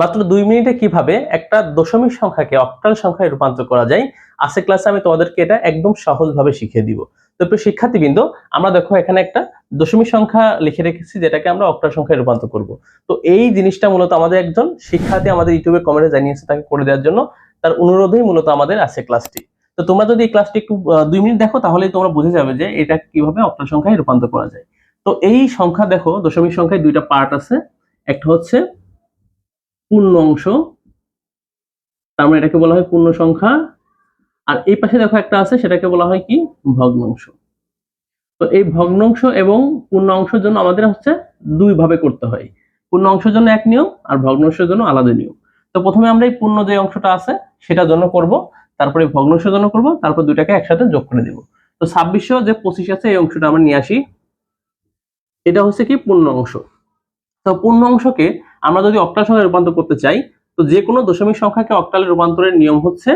মাত্র দুই মিনিটে কীভাবে একটা দশমিক সংখ্যাকে অক্টাল সংখ্যায় রূপান্তর করা যায় আজকে ক্লাসে আমি তোমাদেরকে এটা একদম সহজভাবে শিখিয়ে দিব। তো প্রিয় শিক্ষার্থীবৃন্দ, আমরা দেখো এখানে একটা দশমিক সংখ্যা লিখে রেখেছি, যেটাকে আমরা অক্টাল সংখ্যায় রূপান্তর করব। তো এই জিনিসটা মূলত আমাদের একজন শিক্ষার্থী আমাদের ইউটিউবে কমেন্টে জানিয়েছে তাকে করে দেওয়ার জন্য। তার অনুরোধেই মূলত আমাদের আছে ক্লাসটি তো তোমরা যদি এই ক্লাসটি একটু দুই মিনিট দেখো, তাহলেই তোমরা বুঝে যাবে যে এটা কীভাবে অক্টাল সংখ্যায় রূপান্তর করা যায়। তো এই সংখ্যা দেখো, দশমিক সংখ্যায় দুইটা পার্ট আছে। একটা হচ্ছে পূর্ণ অংশ, তার মানে এটাকে বলা হয় পূর্ণ সংখ্যা। আর এই পাশে দেখো একটা আছে, সেটাকে বলা হয় কি? ভগ্নাংশ। তো এই ভগ্নাংশ এবং পূর্ণ অংশের জন্য আমাদের হচ্ছে দুই ভাবে করতে হয়। পূর্ণ অংশের জন্য এক নিয়ম আর ভগ্নাংশের জন্য আলাদা নিয়ম। তো প্রথমে আমরা এই পূর্ণ যে অংশটা আছে, সেটার জন্য করব, তারপরে ভগ্নাংশের জন্য করব, তারপর দুইটাকে একসাথে যোগ করে দেব। তো ছাব্বিশশো যে পঁচিশ আছে, এই অংশটা আমরা নিয়ে আসি। এটা হচ্ছে কি? পূর্ণ অংশ। তো পূর্ণ অংশকে আমরা যদি অক্টাল সংখ্যায় রূপান্তর করতে চাই, তো যে কোনো দশমিক সংখ্যাকে অক্টালে রূপান্তরের নিয়ম হচ্ছে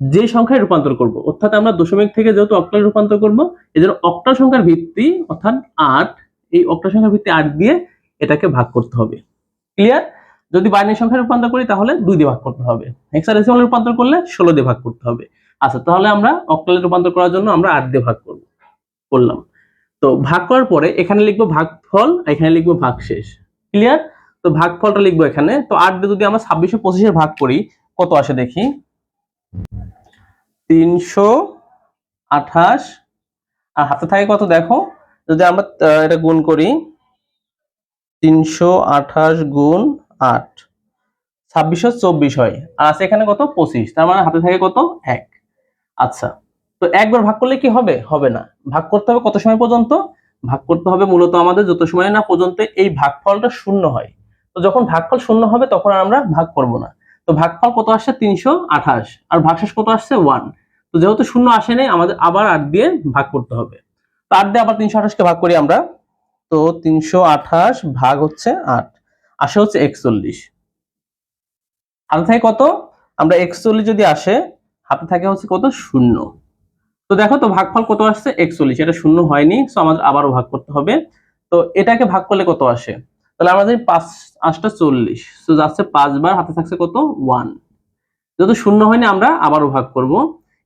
যে সংখ্যায় রূপান্তর করব। অর্থাৎ আমরা দশমিক থেকে যেহেতু অক্টালে রূপান্তর করব এই জন্য অক্টাল সংখ্যার ভিত্তি, অর্থাৎ আট, এই অক্টাল সংখ্যার ভিত্তি আট দিয়ে এটাকে ভাগ করতে হবে। ক্লিয়ার যদি বাইনারি সংখ্যায় রূপান্তর করি, তাহলে দুই দিয়ে ভাগ করতে হবে। হেক্সাডেসিমাল রূপান্তর করলে ষোলো দিয়ে ভাগ করতে হবে। আচ্ছা তাহলে আমরা অক্টালে রূপান্তর করার জন্য আমরা আট দিয়ে ভাগ করব, করলাম। তো ভাগ করার পরে এখানে লিখব ভাগফল এখানে লিখব ভাগশেষ। ক্লিয়ার তো ভাগফলটা লিখব এখানে। তো আট দিয়ে যদি আমরা ছাব্বিশশো পঁচিশের ভাগ করি, কত আসে দেখি? তিনশো আঠাশ। আর হাতে থাকে কত দেখো? যদি আমরা এটা গুণ করি, তিনশো আঠাশ গুণ আট। ছাব্বিশশো চব্বিশ হয়। আর আছে এখানে কত? পঁচিশ। তার মানে হাতে থাকে কত? এক। আচ্ছা। তো একবার ভাগ করলে কি হবে? হবে না। ভাগ করতে হবে কত সময় পর্যন্ত? ভাগ করতে হবে মূলত আমাদের যত সময় না পর্যন্ত এই ভাগফলটা শূন্য হয়। তো যখন ভাগফল শূন্য হবে, তখন আর আমরা ভাগ করব না। তো ভাগফল কত আসছে? তিনশো আঠাশ। আর ভাগশেষ কত আসছে? ওয়ান। তো যেহেতু শূন্য আসে নাই, আমাদের আবার আট দিয়ে ভাগ করতে হবে। তো আট দিয়ে আবার তিনশো আঠাশকে ভাগ করি আমরা। তো তিনশো আঠাশ ভাগ হচ্ছে আট। আসে হচ্ছে একচল্লিশ। হাতে থাকে কত? আমরা একচল্লিশ যদি আসে, হাতে থাকে হচ্ছে কত? শূন্য। তো দেখো তো ভাগফল কত আসছে? একচল্লিশ। এটা শূন্য হয়নি তো আমাদের আবারও ভাগ করতে হবে। তো এটাকে ভাগ করলে কত আসে? তাহলে আমাদের পাঁচ আটটা চল্লিশ। তো যাচ্ছে পাঁচবার, হাতে থাকছে কত? ওয়ান যেহেতু শূন্য হয়নি, আমরা আবারও ভাগ করব।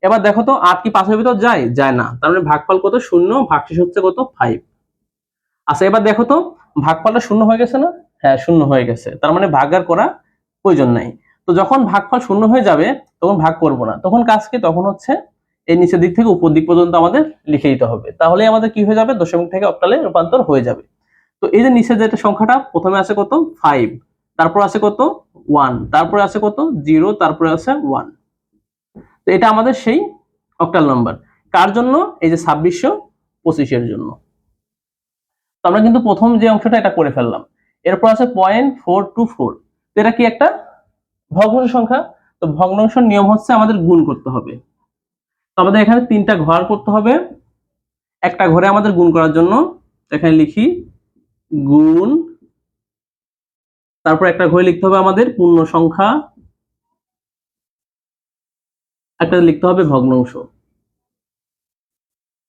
এবার দেখো তো, আট কি পাঁচের ভিতর যায়? যায় না। তার মানে ভাগফল কত? শূন্য, ভাগশেষ হচ্ছে কত? ফাইভ আচ্ছা এবার দেখো তো, ভাগফলটা শূন্য হয়ে গেছে না? হ্যাঁ শূন্য হয়ে গেছে। তার মানে ভাগ আর করা প্রয়োজন নাই। তো যখন ভাগফল শূন্য হয়ে যাবে, তখন ভাগ করব না। তখন কাজ কি? তখন হচ্ছে এই নিচের দিক থেকে উপর দিক পর্যন্ত আমাদের লিখে দিতে হবে। তাহলে আমাদের কি হয়ে যাবে? দশমিক থেকে অক্টালে রূপান্তর হয়ে যাবে। তো এই যে নিচের যেটা সংখ্যাটা, প্রথমে আছে কত? ফাইভ তারপর আছে কত? ওয়ান তারপরে আছে কত? জিরো তারপরে আছে ওয়ান তো এটা আমাদের সেই অক্টাল নাম্বার কার জন্য? এই যে ছাব্বিশশো পঁচিশের জন্য। তো আমরা কিন্তু প্রথম যে অংশটা এটা করে ফেললাম। এরপর আছে পয়েন্ট ফোর টু ফোর তো এটা কি একটা? ভগ্নাংশ সংখ্যা। তো ভগ্নাংশের নিয়ম হচ্ছে আমাদের গুণ করতে হবে। তো আমাদের এখানে তিনটা ঘর করতে হবে। একটা ঘরে আমাদের গুণ করার জন্য। এখানে লিখি গুণ, তারপর একটা ঘরে লিখতে হবে আমাদের পূর্ণ সংখ্যা, একটা লিখতে হবে ভগ্নাংশ।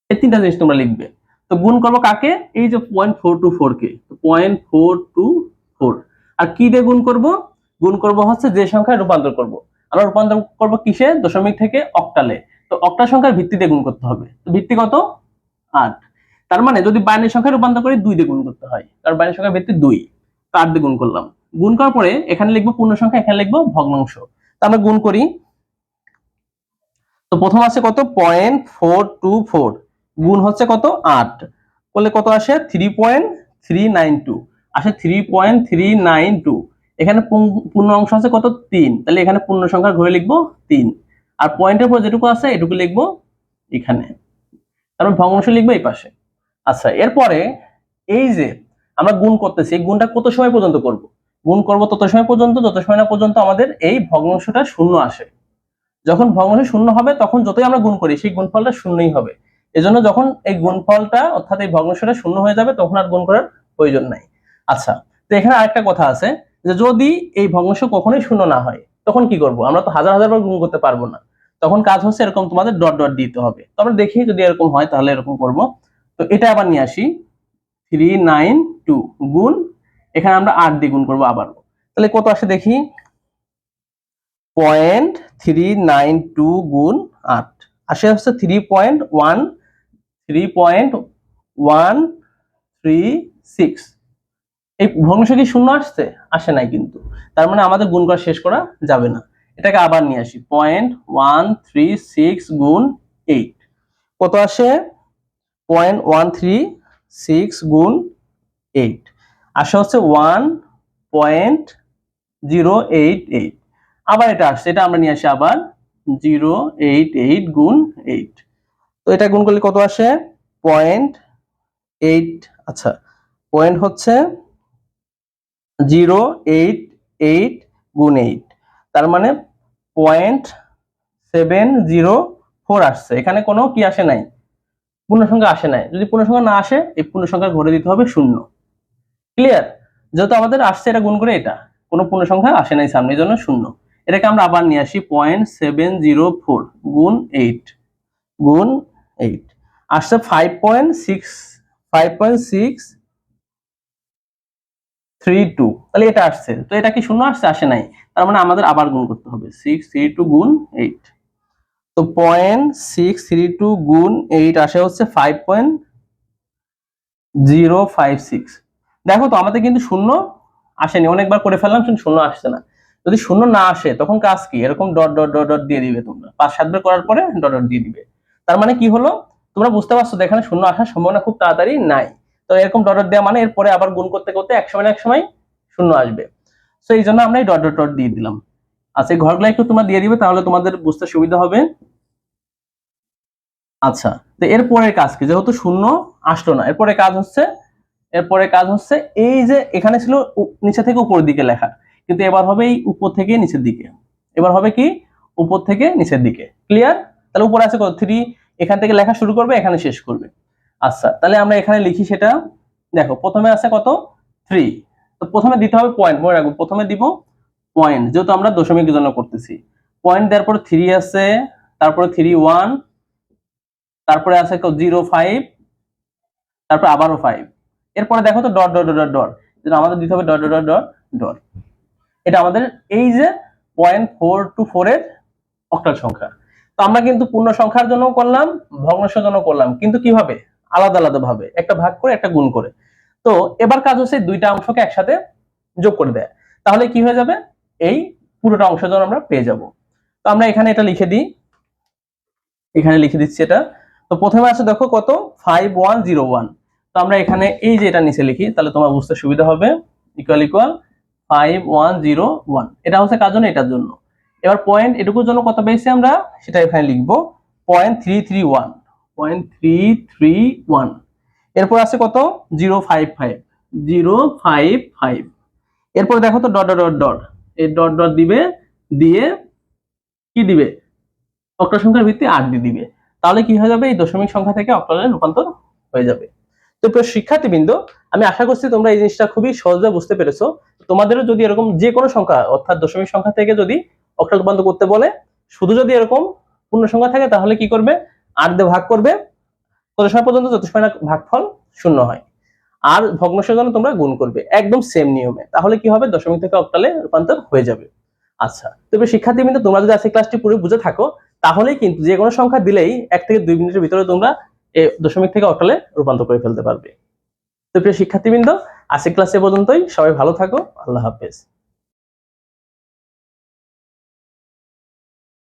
এই তিনটা জিনিস তোমরা লিখবে। তো গুণ করব কাকে? এই যে পয়েন্ট ফোর টু ফোর কে। পয়েন্ট ফোর টু ফোর আর কি দিয়ে গুণ করব? গুণ করব হচ্ছে যে সংখ্যায় রূপান্তর করব। আমরা রূপান্তর করব কিসে? দশমিক থেকে অক্টালে তো অক্টাল সংখ্যার ভিত্তিতে গুণ করতে হবে। তো ভিত্তি কত? আট। তার মানে যদি বাইনারি সংখ্যায় রূপান্তর করি দুই দিয়ে গুণ করতে হয়। কারণ বাইনারি সংখ্যার ভিত্তি দুই। তো আট দিয়ে গুণ করলাম। গুণ করার পরে এখানে লিখব পূর্ণ সংখ্যা, এখানে লিখব ভগ্নাংশ। তো আমরা গুণ করি। তো প্রথম আছে কত? Point four two four. গুণ হচ্ছে কত? আট। করলে কত আসে? Three point three nine two. আসে three point three nine two. এখানে পূর্ণ অংশ আছে কত? তিন। তাহলে এখানে পূর্ণ সংখ্যা ঘরে লিখব তিন। আর পয়েন্টের পর যেটুকু আছে, এটুকু লিখব এখানে। তারপর ভগ্নাংশ লিখব এই পাশে। আচ্ছা এরপরে এই যে আমরা গুণ করতেছি, এই গুণটা কত সময় পর্যন্ত করব? গুণ করব তত সময় পর্যন্ত, যত সময় না পর্যন্ত আমাদের এই ভগ্নাংশটা শূন্য আসে। যখন ভগ্নাংশ শূন্য হবে, তখন যতই আমরা গুণ করি, সেই গুণফলটা শূন্যই হবে। এজন্য যখন এই গুণফলটা, অর্থাৎ এই ভগ্নাংশটা শূন্য হয়ে যাবে, তখন আর গুণ করার প্রয়োজন নাই। আচ্ছা তো এখানে আরেকটা কথা আছে যে যদি এই ভগ্নাংশ কখনোই শূন্য না হয়, তখন কি করব? আমরা তো হাজার হাজার বার গুণ করতে পারব না। তখন কাজ হচ্ছে এরকম তোমাদের ডট ডট দিতে হবে। তো আমরা দেখি যদি এরকম হয়, তাহলে এরকম করব। তো এটা আবার নিয়ে আসি থ্রি নাইন টু গুণ, এখানে আমরা আট দিয়ে গুণ করব আবারও। তাহলে কত আসে দেখি? পয়েন্ট থ্রি নাইন টু গুণ আট। আসে হচ্ছে three point one three point one three six এই ভগ্নাংশ কি শূন্য আসছে? আসে নাই কিন্তু। তার মানে আমাদের গুণ করা শেষ করা যাবে না। এটাকে আবার নিয়ে আসি। পয়েন্ট ওয়ান থ্রি সিক্স গুণ এইট কত আসে? পয়েন্ট ওয়ান থ্রি সিক্স গুণ এইট আসে হচ্ছে one point zero eight eight আবার এটা আসছে, এটা আমরা নিয়ে আসি আবার জিরো এইট এইট গুণ এইট তো এটা গুণ করলে কত আসে? পয়েন্ট এইট আচ্ছা পয়েন্ট হচ্ছে জিরো এইট এইট গুণ এইট তার মানে পয়েন্ট সেভেন জিরো ফোর আসছে। এখানে কোনো কি আসে নাই? পূর্ণ সংখ্যা আসে নাই। যদি পূর্ণ সংখ্যা না আসে, এই পূর্ণ সংখ্যা ঘরে দিতে হবে শূন্য। ক্লিয়ার যেহেতু আমাদের আসছে, এটা গুণ করে এটা। কোনো পূর্ণ সংখ্যা আসে নাই সামনে জন্য শূন্য। এটাকে আমরা আবার নিয়ে আসি পয়েন্ট সেভেন জিরো ফোর গুণ এইট গুণ এইট আসছে five point six five point six three two তাহলে এটা আসছে। তো এটা কি শূন্য আসছে, আসে নাই। তার মানে আমাদের আবার গুণ করতে হবে। সিক্স থ্রি টু গুণ এইট তো পয়েন্ট সিক্স থ্রি টু গুণ এইট আসে হচ্ছে five point zero five six দেখো তো, আমাদের কিন্তু শূন্য আসেনি, অনেকবার করে ফেললাম শূন্য আসছে না। যদি শূন্য না আসে, তখন কাজ কি? এরকম ডট ডট ডট ডট দিয়ে দিবে তোমরা। পাঁচ সাতবার করার পরে ডট ডট দিয়ে দিবে। তার মানে কি হলো? তোমরা বুঝতে পারছ এখানে শূন্য আসার সম্ভাবনা খুব তাড়াতাড়ি নাই। তো এরকম ডট ডট দেওয়া মানে এরপরে আবার গুণ করতে করতে এক সময় না এক সময় শূন্য আসবে। তো এই জন্য আমরা এই ডট ডট ডট দিয়ে দিলাম। আচ্ছা এই ঘরগুলো একটু তোমরা দিয়ে দিবে, তাহলে তোমাদের বুঝতে সুবিধা হবে। আচ্ছা তো এরপরের কাজ কি? যেহেতু শূন্য আসলো না এরপরে কাজ হচ্ছে এরপরে কাজ হচ্ছে এই যে এখানে ছিল নিচে থেকে উপরের দিকে লেখা। কিন্তু এবার হবে এই উপর থেকে নিচের দিকে। এবার হবে কি? উপর থেকে নিচের দিকে। ক্লিয়ার তাহলে উপরে আছে কত? থ্রি এখান থেকে লেখা শুরু করবে, এখানে শেষ করবে। আচ্ছা তাহলে আমরা এখানে লিখি সেটা, দেখো, প্রথমে আছে কত? থ্রি তো প্রথমে দিতে হবে পয়েন্ট মনে রাখব, প্রথমে দিব পয়েন্ট যেহেতু আমরা দশমিকের জন্য করতেছি। পয়েন্ট দেওয়ার পর থ্রি আছে, তারপরে থ্রি ওয়ান তারপরে আছে জিরো ফাইভ তারপরে আবারও ফাইভ এরপরে দেখো তো ডট ডট ডট ডট যেটা আমাদের দিতে হবে ডট ডট ডট ডট এটা আমাদের এই যে পয়েন্ট ফোর টু ফোর এর অক্টাল সংখ্যা। তো আমরা কিন্তু পূর্ণ সংখ্যার জন্য করলাম, ভগ্নাংশের জন্য করলাম। কিন্তু কীভাবে? আলাদা আলাদা ভাবে। একটা ভাগ করে, একটা গুণ করে। তো এবার কাজ হচ্ছে দুইটা অংশকে একসাথে যোগ করে দেয়। তাহলে কি হয়ে যাবে? এই পুরোটা অংশের জন্য আমরা পেয়ে যাব। তো আমরা এখানে এটা লিখে দিই। এখানে লিখে দিচ্ছি এটা। তো প্রথমে আছে দেখো কত? ফাইভ ওয়ান জিরো ওয়ান তো আমরা এখানে এই যে এটা নিচে লিখি, তাহলে তোমার বুঝতে সুবিধা হবে। Equal equal five one zero one এটা হচ্ছে কার জন্য? এটার জন্য। এবার পয়েন্ট এটুকুর জন্য কত পেয়েছি আমরা? সেটা এখানে লিখব। Point three three one point three three one এরপর আছে কত? Zero five five zero five five এরপর দেখো তো ডট ডট ডট এই ডট ডট দিবে, দিয়ে কি দিবে? অক্টাল সংখ্যার ভিত্তি আট দিয়ে দিবে। তাহলে কি হয়ে যাবে? এই দশমিক সংখ্যা থেকে অক্টালে রূপান্তর হয়ে যাবে। তো প্রিয় শিক্ষার্থীবৃন্দ, আমি আশা করছি তোমরা এই জিনিসটা খুবই সহজে বুঝতে পেরেছ। তোমাদেরও যদি এরকম যে কোনো সংখ্যা, অর্থাৎ দশমিক সংখ্যা থেকে যদি অক্টাল রূপান্তর করতে বলে, শুধু যদি এরকম পূর্ণ সংখ্যা থাকে, তাহলে কি করবে? আট দিয়ে ভাগ করবে। কত সময় পর্যন্ত? যত সময় না ভাগফল শূন্য হয়। আর ভগ্নাংশের জন্য তোমরা গুণ করবে। একদম সেম নিয়মে। তাহলে কি হবে? দশমিক থেকে অক্টালে রূপান্তর হয়ে যাবে। আচ্ছা তবে শিক্ষার্থীবৃন্দ, তোমরা যদি আজকে ক্লাসটি পুরো বুঝে থাকো তাহলেই কিন্তু যে কোনো সংখ্যা দিলেই এক থেকে দুই মিনিটের ভিতরে তোমরা এই দশমিক থেকে অটলে রূপান্তর করে ফেলতে পারবে। তো প্রিয় শিক্ষার্থীবৃন্দ, আজকের ক্লাসে পর্যন্তই। সবাই ভালো থাকো। আল্লাহ হাফেজ।